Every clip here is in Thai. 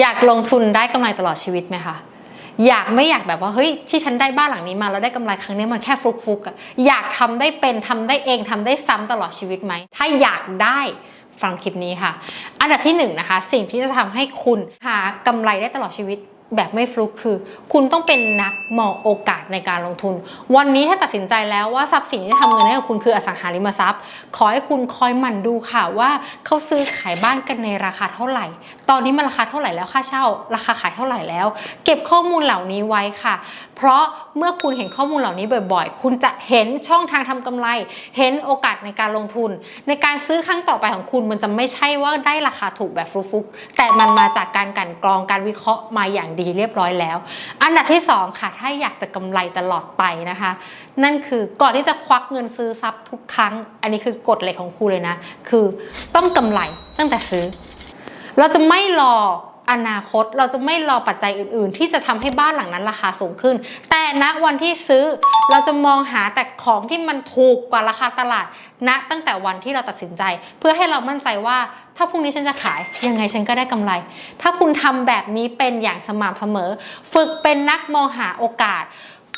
อยากลงทุนได้กำไรตลอดชีวิตไหมคะอยากไม่อยากแบบว่าเฮ้ยที่ฉันได้บ้านหลังนี้มาแล้วได้กำไรครั้งนี้มันแค่ฟลุกๆอะอยากทำได้เป็นทำได้เองทำได้ซ้ำตลอดชีวิตไหมถ้าอยากได้ฟังคลิปนี้ค่ะ อันดับที่หนึ่งนะคะสิ่งที่จะทำให้คุณหากำไรได้ตลอดชีวิต แบบไม่ฟลุกคือ คุณต้องเป็นนักมองโอกาสในการลงทุน วันนี้ถ้าตัดสินใจแล้วว่าทรัพย์สินที่ทำเงินให้กับคุณคืออสังหาริมทรัพย์ ขอให้คุณคอยหมั่นดูค่ะว่าเขาซื้อขายบ้านกันในราคาเท่าไหร่ ตอนนี้มันราคาเท่าไหร่แล้วค่าเช่า ราคาขายเท่าไหร่แล้ว เก็บข้อมูลเหล่านี้ไว้ค่ะ เพราะเมื่อคุณเห็นข้อมูลเหล่านี้บ่อยๆ คุณจะเห็นช่องทางทำกำไร เห็นโอกาสในการลงทุน ในการซื้อครั้งต่อไปของคุณมันจะไม่ใช่ว่าได้ราคาถูกแบบฟลุกๆแต่มันมาจากการกันกรองการวิเคราะห์มาอย่างดีเรียบร้อยแล้ว อันดับที่สองค่ะ ถ้าอยากจะกำไรตลอดไปนะคะ นั่นคือก่อนที่จะควักเงินซื้อทรัพย์ทุกครั้ง อันนี้คือกฎเหล็กของครูเลยนะ คือต้องกำไรตั้งแต่ซื้อ เราจะไม่รอ อนาคตเราจะไม่รอปัจจัยอื่น ๆ ที่จะทำให้บ้านหลังนั้นราคาสูงขึ้น แต่ณวันที่ซื้อเราจะมองหาแต่ของที่มันถูกกว่าราคาตลาดณตั้งแต่วันที่เราตัดสินใจ เพื่อให้เรามั่นใจว่า ถ้าพรุ่งนี้ฉันจะขาย ยังไงฉันก็ได้กำไร ถ้าคุณทำแบบนี้เป็นอย่างสม่ำเสมอ ฝึกเป็นนักมองหาโอกาส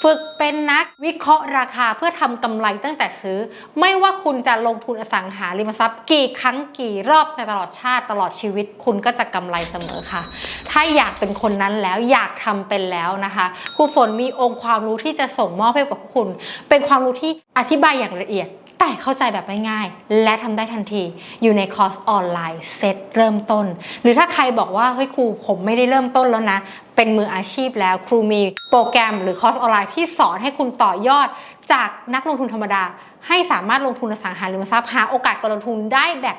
ฝึกเป็นนักวิเคราะห์ราคาเพื่อทำกำไรตั้งแต่ซื้อ ไม่ว่าคุณจะลงทุนอสังหาริมทรัพย์กี่ครั้งกี่รอบในตลอดชาติตลอดชีวิต คุณก็จะกำไรเสมอค่ะ ถ้าอยากเป็นคนนั้นแล้วอยากทำเป็นแล้วนะคะครูฝนมีองค์ความรู้ที่จะส่งมอบให้กับคุณ เป็นความรู้ที่อธิบายอย่างละเอียด แต่เข้าใจแบบง่ายๆและทำได้ทันที อยู่ในคอร์สออนไลน์เซตเริ่มต้น หรือถ้าใครบอกว่าเฮ้ยครูผมไม่ได้เริ่มต้นแล้วนะ เป็นมืออาชีพแล้วครูมีโปรแกรมหรือคอร์สออนไลน์ที่สอนให้คุณต่อยอด จากนักลงทุนธรรมดา ให้สามารถลงทุนอสังหาริมทรัพย์หาโอกาสการลงทุนได้แบบ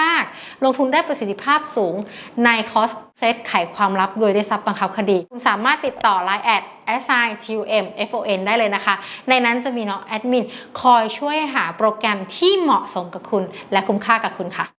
มาก ๆ ลงทุนได้ประสิทธิภาพสูงในคอร์สเซตไขความลับโดยได้ทรัพย์บังคับคดี คุณสามารถติดต่อ Line แอด assign tum fon ได้เลยนะคะ ในนั้นจะมีน้องแอดมินคอยช่วยหาโปรแกรมที่เหมาะสมกับคุณ และคุ้มค่ากับคุณค่ะ